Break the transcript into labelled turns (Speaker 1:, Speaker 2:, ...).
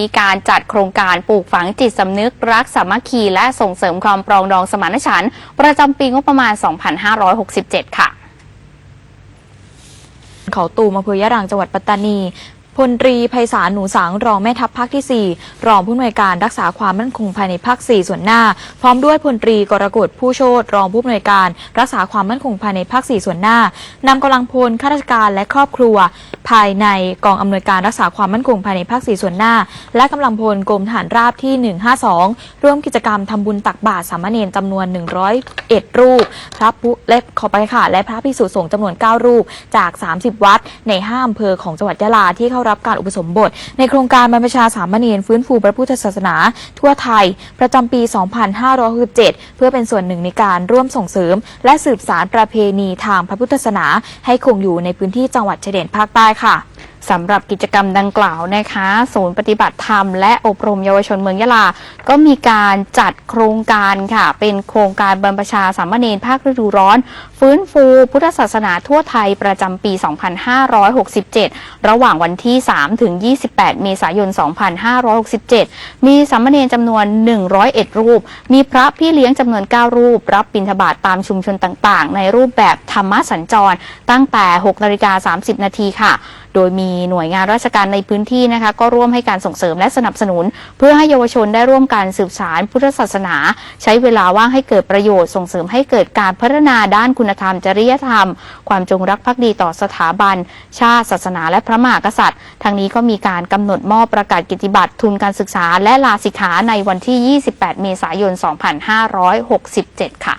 Speaker 1: มีการจัดโครงการปลูกฝังจิตสำนึกรักสามัคคี และส่งเสริมความปรองดองสมานฉันท์ประจำปีงบประมาณ 2567 ค่ะ
Speaker 2: เขาตูมอำเภอยะรังจังหวัดปัตตานี พลตรีไพศาลหนูสังรองแม่ทัพภาคที่ 4 รองผู้อำนวยการรักษาความมั่นคงภายในภาค 4 ส่วนหน้า พร้อมด้วยพลตรีกรกฎผู้โชตรองผู้อำนวยการรักษาความมั่นคงภายในภาค 4 ส่วนหน้านำกำลังพลข้าราชการและครอบครัว ภายในกองอำนวยการรักษาความมั่นคงภายในภาค 4 ส่วนหน้า และกำลังพลกรมทหารราบที่ 152 ร่วมกิจกรรมทำบุญตักบาตรสามเณรจำนวน 101 รูป พระผู้และขอไปค่ะและพระภิกษุสงฆ์จำนวน 9 รูปจาก 30 วัดใน5อำเภอของจังหวัดยะลาที่เข้ารับการอุปสมบท ในโครงการบรรพชาสามเณรฟื้นฟูพระพุทธศาสนา ทั่วไทย ประจำปี 2567 เพื่อเป็นส่วนหนึ่งในการร่วมส่งเสริม และสืบสารประเพณีทางพระพุทธศาสนา ให้คงอยู่ในพื้นที่จังหวัดชายแดนภาคใต้ค่ะ
Speaker 1: สำหรับกิจกรรมดังกล่าวนะคะ ศูนย์ปฏิบัติธรรมและอบรมเยาวชนเมืองยะลา ก็มีการจัดโครงการค่ะ เป็นโครงการบรรพชาสามเณรภาคฤดูร้อน ฟื้นฟูพุทธศาสนาทั่วไทยประจำปี 2567 ระหว่างวันที่ 3 ถึง 28 เมษายน 2567 มีสามเณรจำนวน 101 รูป มีพระพี่เลี้ยงจำนวน 9 รูป รับบิณฑบาตตามชุมชนต่างๆ ในรูปแบบธรรมสัญจร ตั้งแต่ 6 นาฬิกา 30 นาทีค่ะโดยมีหน่วยงานราชการในพื้นที่นะคะก็ร่วมให้การส่งเสริมและสนับสนุน เพื่อให้เยาวชนได้ร่วมการสืบสารพุทธศาสนา ใช้เวลาว่างให้เกิดประโยชน์ส่งเสริมให้เกิดการพัฒนาด้านคุณธรรม จริยธรรม ความจงรักภักดีต่อสถาบัน ชาติศาสนา และพระมหากษัตริย์ ทางนี้ก็มีการกำหนดมอบประกาศกิจบัตรทุนการศึกษา และลาสิกขาในวันที่ 28 เมษายน 2567 ค่ะ